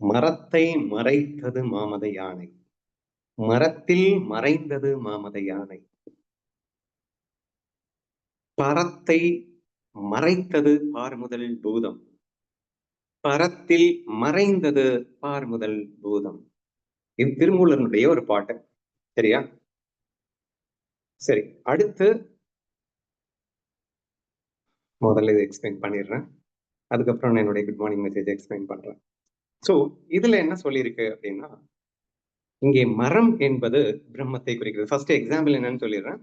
மரத்தை மறைத்தது மாமத யானை. மரத்தில் மறைந்தது மாமத யானை. பரத்தை மறைத்தது பார்முதல் பூதம். பரத்தில் மறைந்தது பார்முதல் பூதம். இது திருமூலனுடைய ஒரு பாட்டு. சரியா? சரி அடுத்து முதல்ல இதை எக்ஸ்பிளைன் பண்ணிடுறேன். அதுக்கப்புறம் நான் என்னுடைய குட் மார்னிங் மெசேஜ் எக்ஸ்பிளைன் பண்றேன். சோ இதுல என்ன சொல்லியிருக்கு அப்படின்னா இங்கே மரம் என்பது பிரம்மத்தை குறிக்கிறது. ஃபர்ஸ்ட் எக்ஸாம்பிள் என்னன்னு சொல்லிடுறேன்.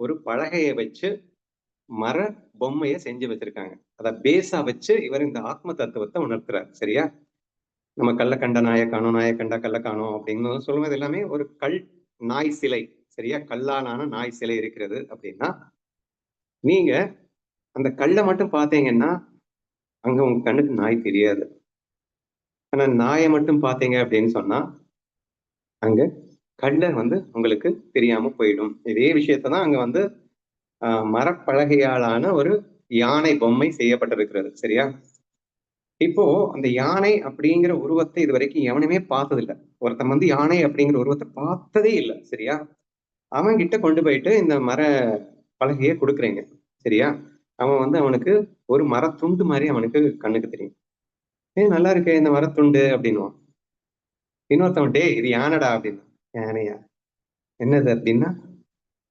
ஒரு பலகையை வச்சு மர பொம்மையை செஞ்சு வச்சிருக்காங்க. அத பேஸா வச்சு இவர் இந்த ஆத்ம தத்துவத்தை உணர்த்துறாரு. சரியா? நம்ம கள்ள கண்ட நாய காணோம் நாய கண்டா கள்ள காணோம் அப்படின்னு சொல்லுவது எல்லாமே ஒரு கல் நாய் சிலை. சரியா? கல்லாலான நாய் சிலை இருக்கிறது அப்படின்னா நீங்க அந்த கல்லை மட்டும் பார்த்தீங்கன்னா அங்க உங்க கண்ணுக்கு நாய் தெரியாது. ஆனா நாயை மட்டும் பார்த்தீங்க அப்படின்னு சொன்னா அங்க கல்ல வந்து உங்களுக்கு தெரியாம போயிடும். இதே விஷயத்தான் அங்க வந்து மரப்பலகையாலான ஒரு யானை பொம்மை செய்யப்பட்டிருக்கிறது. சரியா? இப்போ அந்த யானை அப்படிங்கிற உருவத்தை இது வரைக்கும் எவனுமே பார்த்ததில்லை. ஒருத்தன் வந்து யானை அப்படிங்கிற உருவத்தை பார்த்ததே இல்லை. சரியா? அவன் கிட்ட கொண்டு போயிட்டு இந்த மர பலகையை கொடுக்குறீங்க. சரியா? அவன் வந்து அவனுக்கு ஒரு மரத்துண்டு மாதிரி அவனுக்கு கண்ணுக்கு தெரியும். ஏ நல்லா இருக்கே இந்த மரத்துண்டு அப்படின்னுவான். இன்னொருத்தவன் டே இது யானடா? அப்படின்னா யானையா? என்னது? அப்படின்னா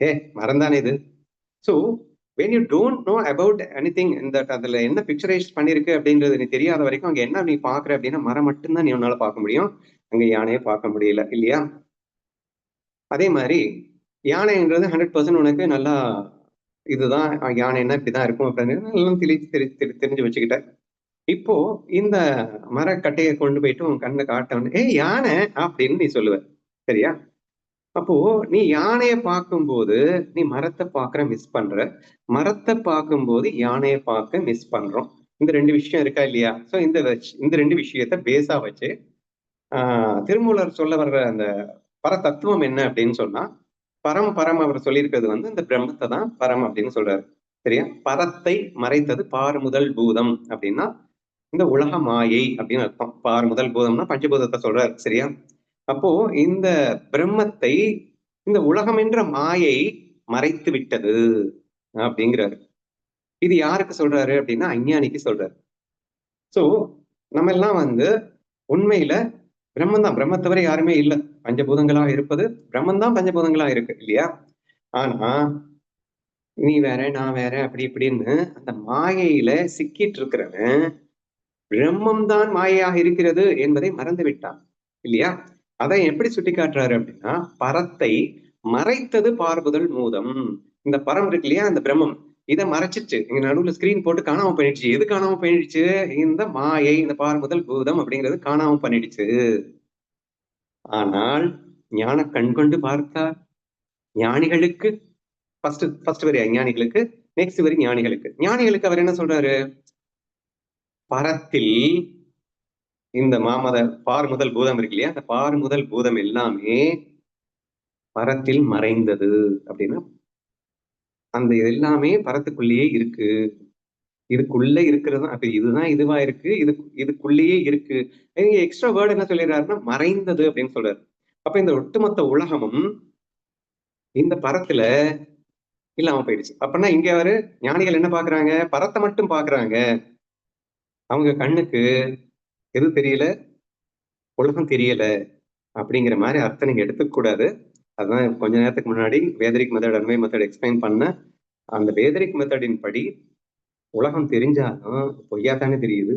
ஏ மரம் தானே இது? So when you don't know about anything இந்த அதில் என்ன பிக்சரைஸ் பண்ணியிருக்கு அப்படின்றது நீ தெரியாத வரைக்கும் அங்கே என்ன நீ பார்க்குற அப்படின்னா மரம் மட்டும்தான் நீ உன்னால பார்க்க முடியும். அங்கே யானையை பார்க்க முடியல இல்லையா? அதே மாதிரி யானைன்றது ஹண்ட்ரட் பர்சன்ட் உனக்கு நல்லா இதுதான் யானைன்னா இப்படிதான் இருக்கும் அப்படின்னு எல்லாம் தெளி தெரிஞ்சு வச்சுக்கிட்டேன் இப்போ இந்த மரக்கட்டையை கொண்டு போயிட்டு உன் கண்ணை காட்ட ஏ யானை! அப்படின்னு நீ சொல்லுவ. சரியா? அப்போ நீ யானையை பார்க்கும்போது நீ மரத்தை பார்க்கற மிஸ் பண்ற. மரத்தை பார்க்கும்போது யானையை பார்க்க மிஸ் பண்றோம். இந்த ரெண்டு விஷயம் இருக்கா இல்லையா? ஸோ இந்த இந்த ரெண்டு விஷயத்த பேஸா வச்சு ஆஹ் திருமூலர் சொல்ல வர்ற அந்த பர தத்துவம் என்ன அப்படின்னு சொன்னா பரம் பரம் அவர் சொல்லியிருக்கிறது வந்து இந்த பிரம்மத்தை தான் பரம் அப்படின்னு சொல்றாரு. சரியா? பரத்தை மறைத்தது பார் முதல் பூதம் அப்படின்னா இந்த உலக மாயை அப்படின்னு அர்த்தம். பார் முதல் பூதம்னா பஞ்சபூதத்தை சொல்றாரு சரியா? அப்போ இந்த பிரம்மத்தை இந்த உலகம் என்ற மாயை மறைத்து விட்டது அப்படிங்கிறாரு. இது யாருக்கு சொல்றாரு அப்படின்னா அஞ்ஞானிக்கு சொல்றாரு. சோ நம்ம எல்லாம் வந்து உண்மையில பிரம்மந்தான் தான். பிரம்ம யாருமே இல்லை. பஞ்சபூதங்களா இருப்பது பிரம்மந்தான் பஞ்சபூதங்களா இருக்கு இல்லையா? ஆனா நீ வேற நான் வேற அப்படி இப்படின்னு அந்த மாயையில சிக்கிட்டு இருக்கிறவன் பிரம்மம் தான் மாயையாக இருக்கிறது என்பதை மறந்து விட்டான் இல்லையா? அதை எப்படி சுட்டி காட்டுறாரு அப்படின்னா பரத்தை மறைத்தது பார்புதல் மூதம். இந்த பரம் இருக்கு இல்லையா? அந்த பிரம்மம். இதை மறைச்சிச்சு. இங்க நடுவுல ஸ்கிரீன் போட்டு காணாம பண்ணிடுச்சு எது காணாம பண்ணிடுச்சு இந்த மாயை இந்த பார்முதல் பூதம் அப்படிங்கிறது காணாம பண்ணிடுச்சு. ஆனால் ஞான கண் கொண்டு பார்த்தார். ஞானிகளுக்கு ஃபர்ஸ்ட் ஃபர்ஸ்ட் வரி ஞானிகளுக்கு நெக்ஸ்ட் வரி ஞானிகளுக்கு. ஞானிகளுக்கு அவர் என்ன சொல்றாரு? பரத்தில் இந்த மாமத பார் முதல் பூதம் இருக்கு இல்லையா? அந்த பார் முதல் பூதம் எல்லாமே பரத்தில் மறைந்தது அப்படின்னா அந்த எல்லாமே பரத்துக்குள்ளேயே இருக்கு. இதுக்குள்ள இருக்கிறது அப்ப இதுதான் இதுவா இருக்கு இது இதுக்குள்ளேயே இருக்கு. எக்ஸ்ட்ரா வேர்டு என்ன சொல்லிடுறாருன்னா மறைந்தது அப்படின்னு சொல்றாரு. அப்ப இந்த ஒட்டுமொத்த உலகமும் இந்த பரத்துல இல்லாம போயிடுச்சு. அப்படின்னா இங்க அவரு ஞானிகள் என்ன பாக்குறாங்க? பரத்தை மட்டும் பாக்குறாங்க. அவங்க கண்ணுக்கு எது தெரியல? உலகம் தெரியல. அப்படிங்கிற மாதிரி அர்த்தம் நீங்க எடுத்துக்கூடாது அதுதான் கொஞ்ச நேரத்துக்கு முன்னாடி வேதரிக் மெத்தட் அன்மை மெத்தட் எக்ஸ்பிளைன் பண்ண. அந்த வேதரிக் மெத்தடின் படி உலகம் தெரிஞ்சாலும் பொய்யா தானே தெரியுது.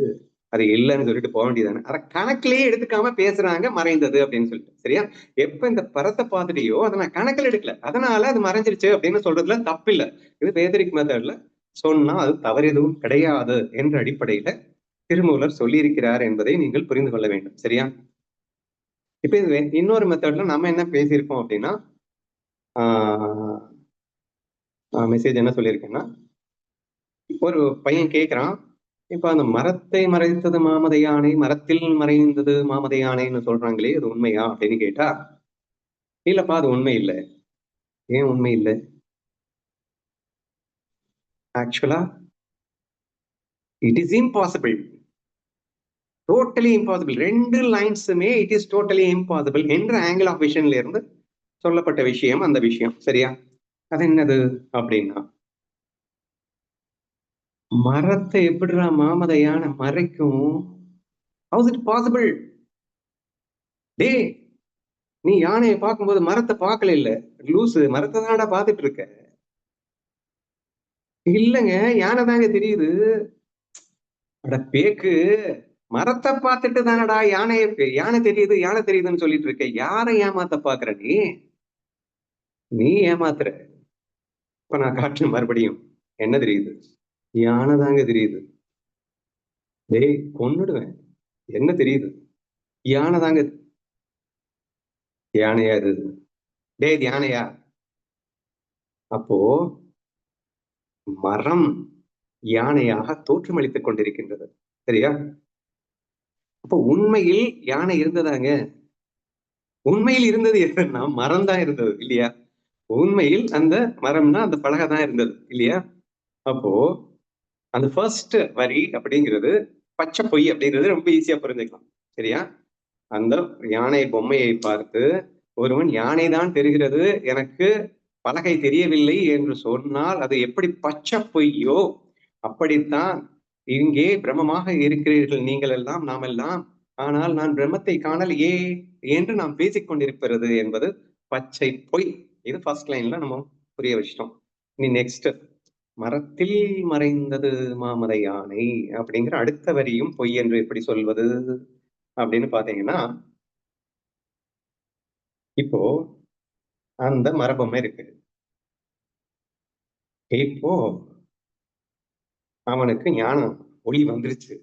அது இல்லைன்னு சொல்லிட்டு போக வேண்டியதானே அதை கணக்கிலேயே எடுத்துக்காம பேசுறாங்க மறைந்தது அப்படின்னு சொல்லிட்டு. சரியா? எப்ப இந்த பரத்தை பார்த்துட்டியோ அதை நான் கணக்கில் எடுக்கல. அதனால அது மறைஞ்சிருச்சு அப்படின்னு சொல்றதுல தப்பு இல்லை இது வேதரிக் மெத்தட்ல சொன்னா அது தவறு எதுவும் கிடையாது என்ற அடிப்படையில திருமூலர் சொல்லியிருக்கிறார் என்பதை நீங்கள் புரிந்து கொள்ள வேண்டும். சரியா? இப்ப இது இன்னொரு மெத்தட்ல நம்ம என்ன பேசியிருக்கோம் அப்படின்னா மெசேஜ் என்ன சொல்லியிருக்கேன்னா ஒரு பையன் கேட்கிறான் இப்ப அந்த மரத்தை மறைத்தது மாமத யானை மரத்தில் மறைந்தது மாமத யானைன்னு சொல்றாங்களே அது உண்மையா அப்படின்னு கேட்டா இல்லப்பா அது உண்மை இல்லை. ஏன் உண்மை இல்லை? ஆக்சுவலா it is impossible totally impossible ரெண்டு லைன்ஸுமே இட் இஸ் டோட்டலி இம்பாசிபிள் என்ற ஆங்கிள் ஆஃப் விஷன்ல இருந்து சொல்லப்பட்ட விஷயம் அந்த விஷயம். சரியா? அது என்னது அப்படின்னா மரத்தை எப்படிடா மாமதையான மறைக்கும்? ஹவுஸ் இட் பாசிபிள் டே நீ யானையை பார்க்கும்போது மரத்தை பார்க்கல இல்ல? லூசு மரத்தை தானடா பார்த்துட்டு இருக்க. இல்லைங்க யானை தாங்க தெரியுது. அட பேக்கு மரத்தை பார்த்துட்டு தானடா யானைய யானை தெரியுது யானை தெரியுதுன்னு சொல்லிட்டு இருக்க. யாரை ஏமாத்த பாக்குற நீ? நீ ஏமாத்துற. இப்ப நான் காட்டுறேன் மறுபடியும் என்ன தெரியுது? யானை தாங்க தெரியுது. டேய் கொன்னுடுவேன். என்ன தெரியுது? யானை தாங்க யானையா இது? டேய் யானையா? அப்போ மரம் யானையாக தோற்றமளித்துக் கொண்டிருக்கின்றது. சரியா? அப்போ உண்மையில் யானை இருந்ததாங்க? உண்மையில் இருந்தது எதுன்னா மரம் தான் இருந்தது இல்லையா? உண்மையில் அந்த மரம்னா அந்த பலகை தான் இருந்தது இல்லையா? அப்போ அந்த ஃபர்ஸ்ட் வரி அப்படிங்கிறது பச்சை பொய் அப்படிங்கிறது ரொம்ப ஈஸியா புரிஞ்சுக்கலாம் சரியா? அந்த யானை பொம்மையை பார்த்து ஒருவன் யானை தான் தெரிகிறது எனக்கு பலகை தெரியவில்லை என்று சொன்னால் அது எப்படி பச்சை பொய்யோ அப்படித்தான் இங்கே பிரம்மமாக இருக்கிறீர்கள் நீங்கள் எல்லாம் நாம் எல்லாம் ஆனால் நான் பிரம்மத்தை காணலையே என்று நாம் பேசிக் கொண்டிருக்கிறது என்பது பச்சை பொய். இது ஃபர்ஸ்ட் லைன்ல நம்ம புரிய வச்சிட்டோம். இனி நெக்ஸ்ட் மரத்தில் மறைந்தது மாமத யானை அப்படிங்கிற அடுத்த வரியும் பொய் என்று எப்படி சொல்வது அப்படின்னு பாத்தீங்கன்னா இப்போ அந்த மரபமே இருக்கு. இப்போ அவனுக்கு ஞானம் ஒளி வந்துருச்சு.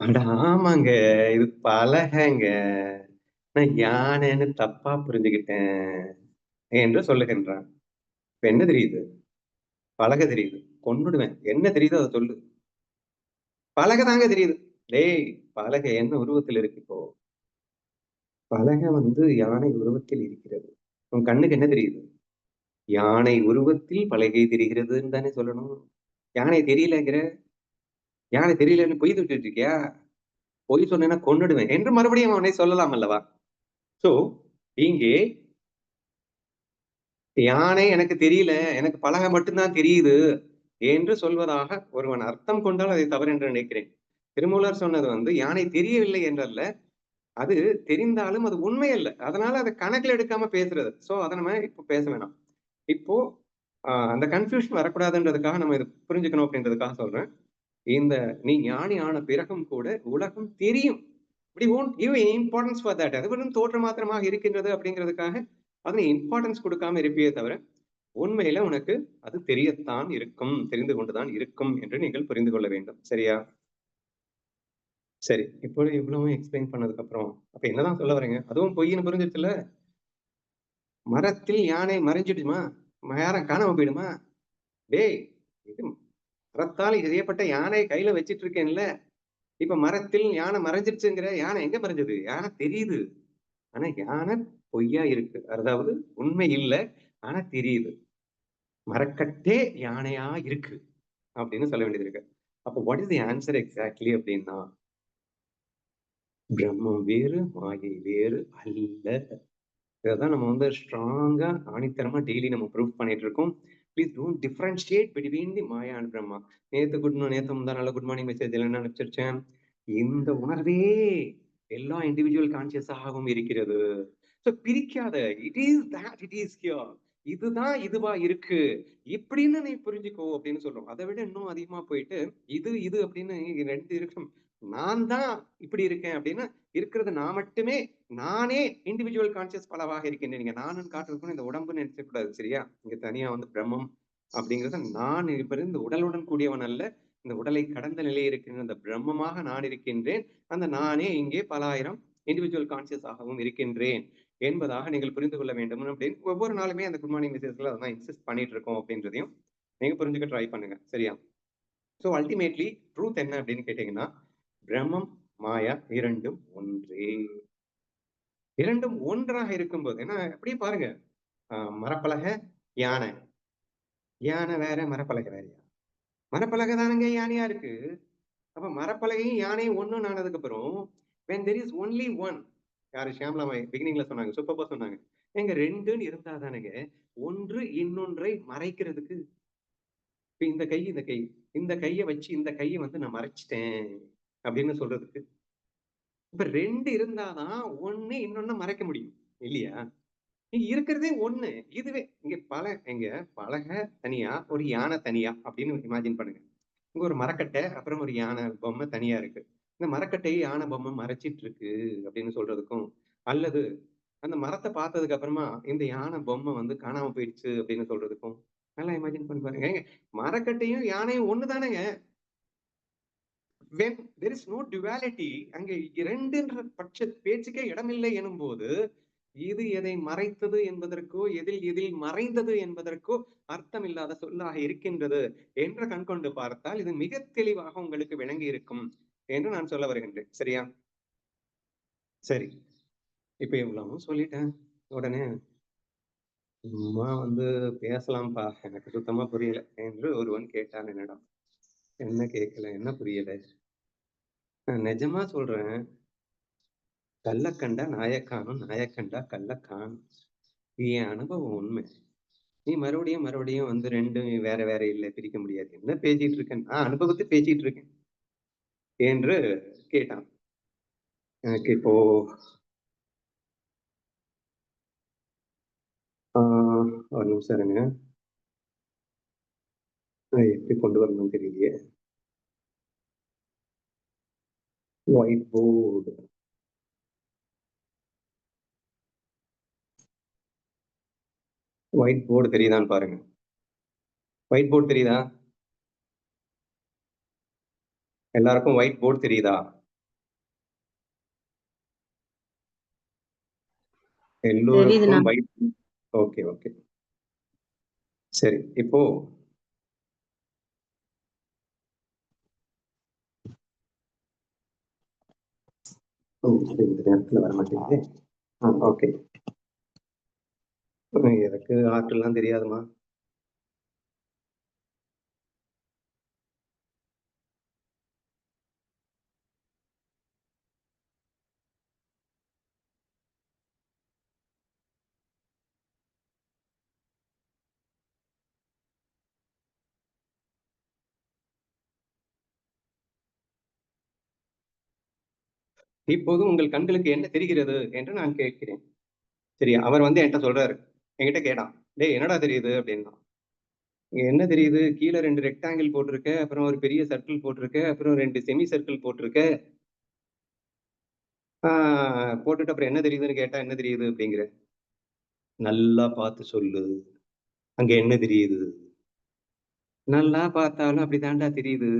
அட ஆமாங்க இது பலகங்க. நான் யானைன்னு தப்பா புரிஞ்சுக்கிட்டேன் என்று சொல்லுகின்றான். இப்ப என்ன தெரியுது? பலகை தெரியுது. கொண்டுடுவேன் என்ன தெரியுதோ அதை சொல்லு. பலகை தாங்க தெரியுது. டேய் பலகை என்ன உருவத்தில் இருக்கு இப்போ? பலகை வந்து யானை உருவத்தில் இருக்கிறது. உன் கண்ணுக்கு என்ன தெரியுது? யானை உருவத்தில் பலகை தெரிகிறதுன்னு தானே சொல்லணும். யானை தெரியலங்கிற? யானை தெரியலன்னு பொய் தொட்டு இருக்கியா பொய் சொன்னேன்னா கொண்டுடுவேன் என்று மறுபடியும் அவனை சொல்லலாம் அல்லவா? சோ இங்கே யானை எனக்கு தெரியல எனக்கு பலகை மட்டும்தான் தெரியுது என்று சொல்வதாக ஒருவன் அர்த்தம் கொண்டால் அதை தவறு என்று நினைக்கிறேன். திருமூலர் சொன்னது வந்து யானை தெரியவில்லை என்றல்ல அது தெரிந்தாலும் அது உண்மை அல்ல அதனால அதை கணக்கில் எடுக்காம பேசுறது. சோ அதை நம்ம இப்போ பேச வேணாம். இப்போ அந்த கன்ஃபியூஷன் வரக்கூடாதுன்றதுக்காக நம்ம இதை புரிஞ்சுக்கணும் அப்படின்றதுக்காக சொல்றேன். இந்த நீ ஞானி ஆன பிறகும் கூட உலகம் தெரியும். இப்படி won't give importance for that அது வெறும் தோற்ற மாத்திரமாக இருக்கின்றது அப்படிங்கிறதுக்காக அதனை இம்பார்ட்டன்ஸ் கொடுக்காம இருப்பியே தவிர உண்மையில உனக்கு அது தெரியத்தான் இருக்கும் தெரிந்து கொண்டுதான் இருக்கும் என்று நீங்கள் புரிந்து கொள்ள வேண்டும். சரியா? சரி இப்போ இவ்வளவு எக்ஸ்பிளைன் பண்ணதுக்கு அப்புறம் அப்ப என்னதான் சொல்ல வரீங்க அதுவும் பொய்ன்னு புரிஞ்சிருச்சுல மரத்தில் யானை மறைஞ்சிடுமா? மகாரம் காணாம போயிடுமா? டேய் இது மரத்தால் செய்யப்பட்ட யானை கையில வச்சிட்டு இருக்கேன்ல இப்ப மரத்தில் யானை மறைஞ்சிருச்சுங்கிற யானை எங்க மறைஞ்சது? யானை தெரியுது. ஆனா யானை பொய்யா இருக்கு. அதாவது உண்மை இல்லை ஆனா தெரியுது. மரக்கட்டே யானையா இருக்கு அப்படின்னு சொல்ல வேண்டியது இருக்கு அப்போ what is the answer exactly அப்படின்னா பிரம்மம் வேறு மாயை வேறு அல்ல. இதான் நம்ம வந்து ஸ்ட்ராங்கா ஆணித்தரமா டெய்லி நம்ம ப்ரூவ் பண்ணிட்டு இருக்கோம். Please don't differentiate between the maya and Brahma நேத்து குட் நேத்து முந்தா நல்ல குட் மார்னிங் மெசேஜ் என்ன அனுப்பிச்சிருச்சேன். இந்த உணர்வே எல்லா இண்டிவிஜுவல் கான்சியஸாகவும் இருக்கிறது. So பிரிக்காத. It is that it is cure இதுதான் இதுவா இருக்கு. இப்படின்னு நீ புரிஞ்சுக்கோ அப்படின்னு சொல்றோம் அதை விட இன்னும் அதிகமா போயிட்டு இது இது அப்படின்னு ரெண்டு இருக்கும் நான் தான் இப்படி இருக்கேன் அப்படின்னா இருக்கிறது நான் மட்டுமே நானே இண்டிவிஜுவல் கான்சியஸ் பலவாக இருக்கின்றேன். நீங்க நானும் காட்டுறதுக்கும் இந்த உடம்புன்னு நினைச்சக்கூடாது சரியா? இங்க தனியா வந்து பிரம்மம் அப்படிங்கிறது நான் இருப்பது இந்த உடலுடன் கூடியவன் அல்ல. இந்த உடலை கடந்த நிலை இருக்கின்ற அந்த பிரம்மமாக நான் இருக்கின்றேன். அந்த நானே இங்கே பல ஆயிரம் இண்டிவிஜுவல் கான்சியஸ் ஆகவும் இருக்கின்றேன் என்பதாக நீங்கள் புரிந்து கொள்ள வேண்டும் அப்படின்னு ஒவ்வொரு நாளுமே அந்த குட் மார்னிங் மெசேஜ்ல அதான் இன்சிஸ்ட் பண்ணிட்டு இருக்கோம் அப்படின்றதையும் நீங்க புரிஞ்சுக்க ட்ரை பண்ணுங்க சரியா? ஸோ அல்டிமேட்லி ட்ரூத் என்ன அப்படின்னு கேட்டீங்கன்னா பிரம்மம் மாயா இரண்டும் ஒன்றே. இரண்டும் ஒன்றாக இருக்கும்போது ஏன்னா அப்படியே பாருங்க. மரப்பலகை யானை. யானை வேற மரப்பலகை வேறையா? மரப்பலகை தானுங்க யானையா இருக்கு. அப்ப மரப்பலகையும் யானையும் ஒண்ணுன்னு ஆனதுக்கு அப்புறம் when there is only one யாரு ஷியாம்லா பிகினிங்ல சொன்னாங்க சூப்பப்பா சொன்னாங்க. எங்க ரெண்டுன்னு இருந்தா தானேங்க ஒன்று இன்னொன்றை மறைக்கிறதுக்கு. இப்ப இந்த கை இந்த கை இந்த கையை வச்சு இந்த கையை வந்து நான் மறைச்சிட்டேன். அப்படின்னு சொல்றதுக்கு. இப்ப ரெண்டு இருந்தாதான் ஒண்ணு இன்னொன்னு மறைக்க முடியும். இல்லையா? இங்க இருக்கிறதே ஒண்ணு. இதுவே. இங்க பல இங்க பலக தனியா ஒரு யானை தனியா அப்படின்னு இமேஜின் பண்ணுங்க. இங்க ஒரு மரக்கட்டை அப்புறம் ஒரு யானை பொம்மை தனியா இருக்கு. இந்த மரக்கட்டையை யானை பொம்மை மறைச்சிட்டு இருக்கு அப்படின்னு சொல்றதுக்கும் அல்லது அந்த மரத்தை பார்த்ததுக்கு அப்புறமா இந்த யானை பொம்மை வந்து காணாம போயிடுச்சு அப்படின்னு சொல்றதுக்கும் நல்லா இமேஜின் பண்ணி பாருங்க. மரக்கட்டையும் யானையும் ஒண்ணுதானேங்க? When is no no duality அங்கே இரண்டுன்ற பட்ச பேச்சுக்கே இடமில்லை எனும் போது இது எதை மறைத்தது என்பதற்கோ எதில் எதில் மறைந்தது என்பதற்கோ அர்த்தம் இல்லாத சொல்லாக இருக்கின்றது என்று கண்கொண்டு பார்த்தால் இது மிக தெளிவாக உங்களுக்கு விளங்கி இருக்கும் என்று நான் சொல்ல வருகின்றேன். சரியா? சரி. இப்ப இவ்வளவும் சொல்லிட்டேன். உடனே சும்மா வந்து பேசலாம்ப்பா. எனக்கு சுத்தமா புரியல என்று ஒருவன் கேட்டான் என்னிடம். என்ன கேட்கல? என்ன புரியல? நான் நிஜமா சொல்றேன். கள்ளக்கண்டா நாயக்கானும் நாயக்கண்டா கள்ளக்கான். இது என் அனுபவம் உண்மை. நீ மறுபடியும் மறுபடியும் வந்து ரெண்டும் வேற வேற இல்லை பிரிக்க முடியாது. என்ன பேசிட்டு இருக்கேன்? நான் அனுபவத்தை பேசிட்டு இருக்கேன். என்று கேட்டான். எனக்கு இப்போ ஆஹ் ஒரு நிமிஷம் இருங்க. எப்படி கொண்டு வரணும்னு தெரியலையே. ஒயிட் போர்டு ஒயிட் போர்டு தெரியுதான்னு பாருங்க. ஒயிட் போர்டு தெரியுதா? எல்லாருக்கும் ஒயிட் போர்டு தெரியுதா. எல்லோருக்கும் ஓகே ஓகே சரி இப்போ சரி, இந்த நேரத்தில் வர மாட்டேங்குது. ஆ ஓகே. எனக்கு ஆர்ட்லாம் தெரியாதுமா இப்போது உங்கள் கண்களுக்கு என்ன தெரிகிறது என்று நான் கேட்கிறேன். சரி அவர் வந்து என்கிட்ட சொல்றாரு. என்கிட்ட கேட்டான். டேய் என்னடா தெரியுது? அப்படின்னா இங்க என்ன தெரியுது? கீழே ரெண்டு ரெக்டாங்கிள் போட்டிருக்க அப்புறம் ஒரு பெரிய சர்க்கிள் போட்டிருக்க அப்புறம் ரெண்டு செமி சர்க்கிள் போட்டிருக்க போட்டுட்டு அப்புறம் என்ன தெரியுதுன்னு கேட்டா என்ன தெரியுது? அப்படிங்கிற. நல்லா பார்த்து சொல்லு. அங்க என்ன தெரியுது? நல்லா பார்த்தாலும் அப்படிதான்டா தெரியுது.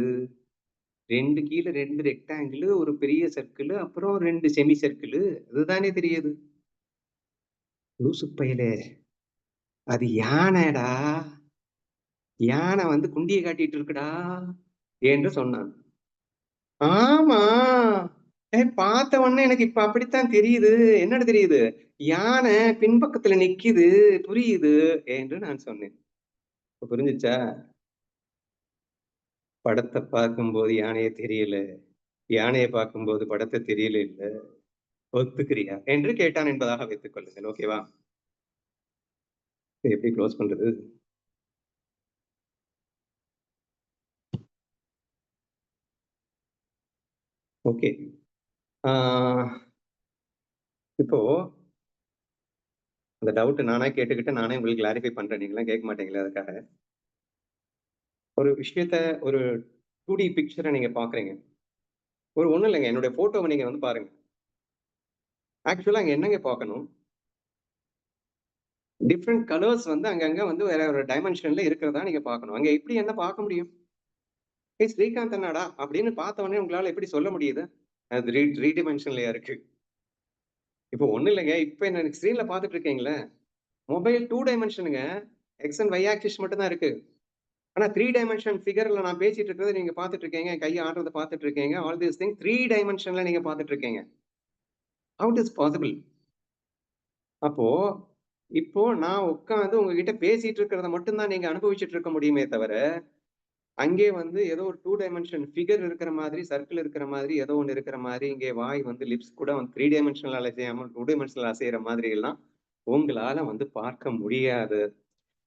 ரெண்டு கீழே ரெண்டு ரெக்டாங்கிள் ஒரு பெரிய சர்க்கிள் அப்புறம் ரெண்டு செமி சர்க்கிள் அதுதானே தெரியுது? லூசு பையலே. அது யானைடா? யானை வந்து குண்டியை காட்டிட்டு இருக்குடா? என்று சொன்னான். ஆமா. ஏ பார்த்த உடனே எனக்கு இப்ப அப்படித்தான் தெரியுது. என்னடா தெரியுது? யானை பின்பக்கத்துல நிக்குது. புரியுது. என்று நான் சொன்னேன். புரிஞ்சிச்சா புரிஞ்சுச்சா? படத்தை பார்க்கும்போது யானையை தெரியல. யானையை பார்க்கும்போது படத்தை தெரியல இல்ல. ஒத்துக்கிறியா? என்று கேட்டான் என்பதாக வைத்துக் கொள்ளுங்கள். ஓகேவா எப்படி க்ளோஸ் பண்றது? ஓகே இப்போ அந்த டவுட் நானே கேட்டுக்கிட்டு நானே உங்களுக்கு கிளாரிஃபை பண்றேன். நீங்களாம் கேட்க மாட்டீங்களா அதுக்காக. ஒரு விஷயத்த ஒரு டூ டி பிக்சரை நீங்கள் பார்க்குறீங்க ஒரு ஒன்றும் இல்லைங்க என்னுடைய ஃபோட்டோவை நீங்கள் வந்து பாருங்க. ஆக்சுவலாக அங்கே என்னங்க பார்க்கணும் டிஃப்ரெண்ட் கலர்ஸ் வந்து அங்கங்கே வந்து வேற ஒரு டைமென்ஷனில் இருக்கிறதா நீங்கள் பார்க்கணும் அங்கே எப்படி என்ன பார்க்க முடியும்? ஏய் ஸ்ரீகாந்த் அண்ணாடா அப்படின்னு பார்த்தவொடனே உங்களால் எப்படி சொல்ல முடியுது? அது ரீ ரீ டிமென்ஷன்லயா இருக்கு. இப்போ ஒன்றும் இல்லைங்க இப்போ என்ன ஸ்க்ரீனில் பார்த்துட்டு இருக்கீங்களே? மொபைல் டூ டைமென்ஷனுங்க எக்ஸ் அண்ட் ஒய் ஆக்சிஸ் மட்டும் தான் இருக்கு. ஆனா த்ரீ டைமென்ஷன் ஃபிகர்ல நான் பேசிட்டு இருக்கிறத நீங்க பாத்துட்டு இருக்கீங்க. கை ஆடுறத பாத்துட்டு இருக்கீங்க. ஆல் திஸ் திங் த்ரீ டைமென்ஷன்ல நீங்க பாத்துட்டு இருக்கீங்க. ஹவு இஸ் பாசிபிள் அப்போ இப்போ நான் உட்காந்து உங்ககிட்ட பேசிட்டு இருக்கிறத மட்டும்தான் நீங்க அனுபவிச்சுட்டு இருக்க முடியுமே தவிர அங்கே வந்து ஏதோ ஒரு டூ டைமென்ஷன் ஃபிகர் இருக்கிற மாதிரி சர்க்கிள் இருக்கிற மாதிரி ஏதோ ஒன்று இருக்கிற மாதிரி இங்கே வாய் வந்து லிப்ஸ் கூட வந்து த்ரீ டைமென்ஷனல் அசையாமல் டூ டைமென்ஷனல் அசைகிற மாதிரி எல்லாம் உங்களால வந்து பார்க்க முடியாது.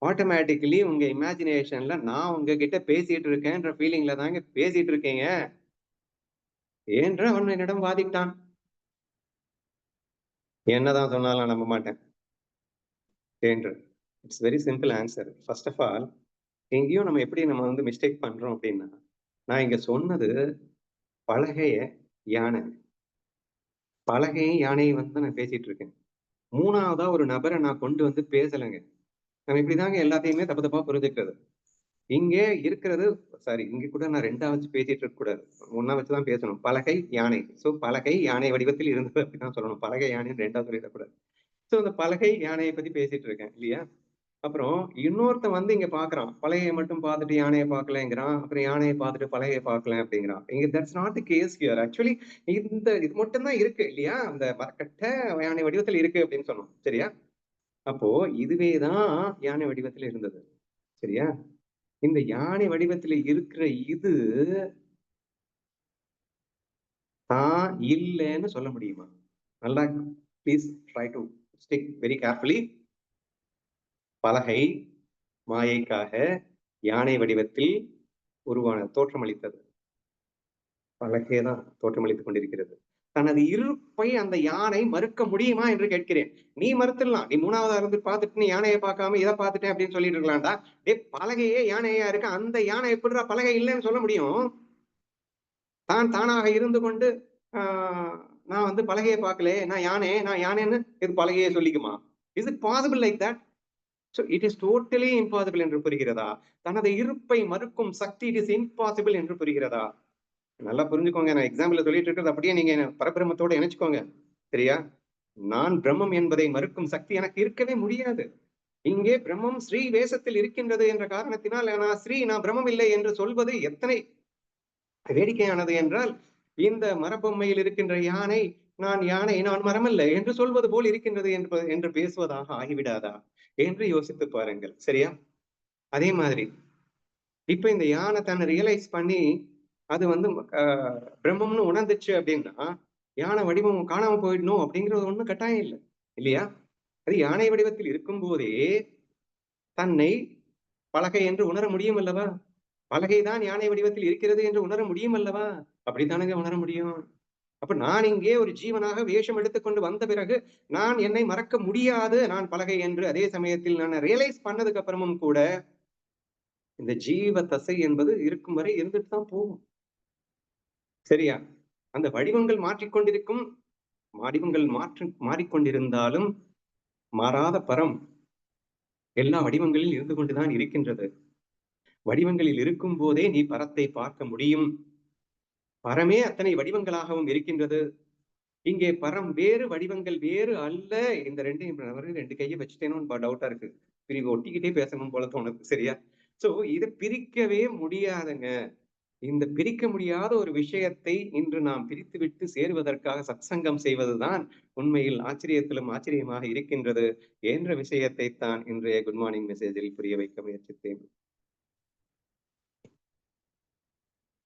ஆட்டோமேட்டிக்கலி உங்க இமேஜினேஷன்ல நான் உங்ககிட்ட பேசிட்டு இருக்கேன்ற ஃபீலிங்ல தாங்க பேசிட்டு இருக்கீங்க. என்று அவன் என்னிடம் வாதிட்டான்? என்னதான் சொன்னாலும் நம்ப மாட்டேன். என்று. It's very simple answer first of all எங்கேயும் நம்ம எப்படி நம்ம வந்து மிஸ்டேக் பண்றோம் அப்படின்னா நான் இங்க சொன்னது பலகைய யானை. பலகையும் யானையும் வந்து நான் பேசிட்டு இருக்கேன். மூணாவதா ஒரு நபரை நான் கொண்டு வந்து பேசலைங்க. நம்ம இப்படிதாங்க எல்லாத்தையுமே தப்பு தப்பா புரிஞ்சுக்கிறது. இங்கே இருக்கிறது சாரி இங்க கூட நான் ரெண்டா வச்சு பேசிட்டு இருக்க கூடாது. ஒன்னா வச்சுதான் பேசணும். பலகை யானை. சோ பலகை யானை வடிவத்தில் இருந்தது அப்படிதான் சொல்லணும். பலகை யானைன்னு ரெண்டா சொல்லிடக்கூடாது. சோ அந்த பலகை யானையை பத்தி பேசிட்டு இருக்கேன் இல்லையா? அப்புறம் இன்னொருத்தன் வந்து இங்க பாக்குறான். பலகையை மட்டும் பார்த்துட்டு யானையை பார்க்கலங்கிறான். அப்புறம் யானையை பார்த்துட்டு பலகையை பார்க்கல அப்படிங்கிறான். இங்க that's not case here actually இந்த இது மட்டும் தான் இருக்கு இல்லையா? அந்த மரக்கட்ட யானை வடிவத்தில் இருக்கு அப்படின்னு சொன்னோம். சரியா? அப்போ இதுவேதான் யானை வடிவத்தில் இருந்தது. சரியா? இந்த யானை வடிவத்துல இருக்கிற இது தான் இல்லைன்னு சொல்ல முடியுமா? நல்லா please try to stick very carefully பலகை மாயைக்காக யானை வடிவத்தில் உருவான தோற்றமளித்தது. பலகை தான் தோற்றமளித்துக் கொண்டிருக்கிறது. தனது இருப்பை அந்த யானை மறுக்க முடியுமா என்று கேட்கிறேன். நீ மறுத்துடலாம். நீ மூணாவதா இருந்து பார்த்துட்டு நீ யானையை பார்க்காம இதை பார்த்துட்டேன் அப்படின்னு சொல்லிட்டு இருக்கலாம்டா. டே பலகையே யானையா இருக்கு. அந்த யானை எப்படிடா பலகை இல்லைன்னு சொல்ல முடியும்? தான் தானாக இருந்து கொண்டு ஆஹ் நான் வந்து பலகையை பார்க்கல. நான் யானை நான் யானைன்னு இது பலகையை சொல்லிக்குமா? Is it possible like that so it is totally impossible என்று புரிகிறதா? தனது இருப்பை மறுக்கும் சக்தி இட் இஸ் இம்பாசிபிள் என்று புரிகிறதா? நல்லா புரிஞ்சுக்கோங்க. நான் எக்ஸாம்பிள் சொல்லிட்டு இருக்கிறது அப்படியே நீங்க பரபிரமத்தோட இணைச்சுக்கோங்க. சரியா? நான் பிரம்மம் என்பதை மறுக்கும் சக்தி எனக்கு இருக்கவே முடியாது. இங்கே பிரம்மம் ஸ்ரீ வேஷத்தில் இருக்கின்றது என்ற காரணத்தினால் நான் ஸ்ரீ நான் பிரம்மம் இல்லை என்று சொல்வது எத்தனை வேடிக்கையானது என்றால் இந்த மரபொம்மையில் இருக்கின்ற யானை நான் யானை நான் மரமல்ல என்று சொல்வது போல் இருக்கின்றது என்று என்று பேசுவதாக ஆகிவிடாதா? என்று யோசித்து பாருங்கள். சரியா? அதே மாதிரி இப்ப இந்த யானை தன்னை ரியலைஸ் பண்ணி அது வந்து பிரம்மம்னு உணர்ந்துச்சு அப்படின்னா யானை வடிவம் காணாம போயிடணும் அப்படிங்கிறது ஒண்ணும் கட்டாயம் இல்லை. இல்லையா? அது யானை வடிவத்தில் இருக்கும் போதே தன்னை பலகை என்று உணர முடியும் அல்லவா? பலகை தான் யானை வடிவத்தில் இருக்கிறது என்று உணர முடியும் அல்லவா? அப்படித்தானுங்க உணர முடியும். அப்ப நான் இங்கே ஒரு ஜீவனாக வேஷம் எடுத்துக்கொண்டு வந்த பிறகு நான் என்னை மறக்க முடியாது நான் பலகை என்று அதே சமயத்தில் நான் ரியலைஸ் பண்ணதுக்கு அப்புறமும் கூட இந்த ஜீவ தசை என்பது இருக்கும் வரை இருந்துட்டு தான் போகும். சரியா? அந்த வடிவங்கள் மாற்றிக்கொண்டிருக்கும் வடிவங்கள் மாற்றி மாறிக்கொண்டிருந்தாலும் மாறாத பரம் எல்லா வடிவங்களில் இருந்து கொண்டுதான் இருக்கின்றது. வடிவங்களில் இருக்கும் போதே நீ பரத்தை பார்க்க முடியும். பரமே அத்தனை வடிவங்களாகவும் இருக்கின்றது. இங்கே பரம் வேறு வடிவங்கள் வேறு அல்ல. இந்த ரெண்டையும் ரெண்டு கையை வச்சுட்டேன்னு டவுட்டா இருக்கு. பிரிவு ஒட்டிக்கிட்டே பேசணும் போல தோணுது சரியா? சோ இதை பிரிக்கவே முடியாதுங்க. இந்த பிரிக்க முடியாத ஒரு விஷயத்தை இன்று நாம் பிரித்துவிட்டு சேருவதற்காக சத்சங்கம் செய்வதுதான் உண்மையில் ஆச்சரியத்திலும் ஆச்சரியமாக இருக்கின்றது என்ற விஷயத்தை தான் இன்றைய குட் மார்னிங் மெசேஜில் புரிய வைக்க முயற்சித்தேன்.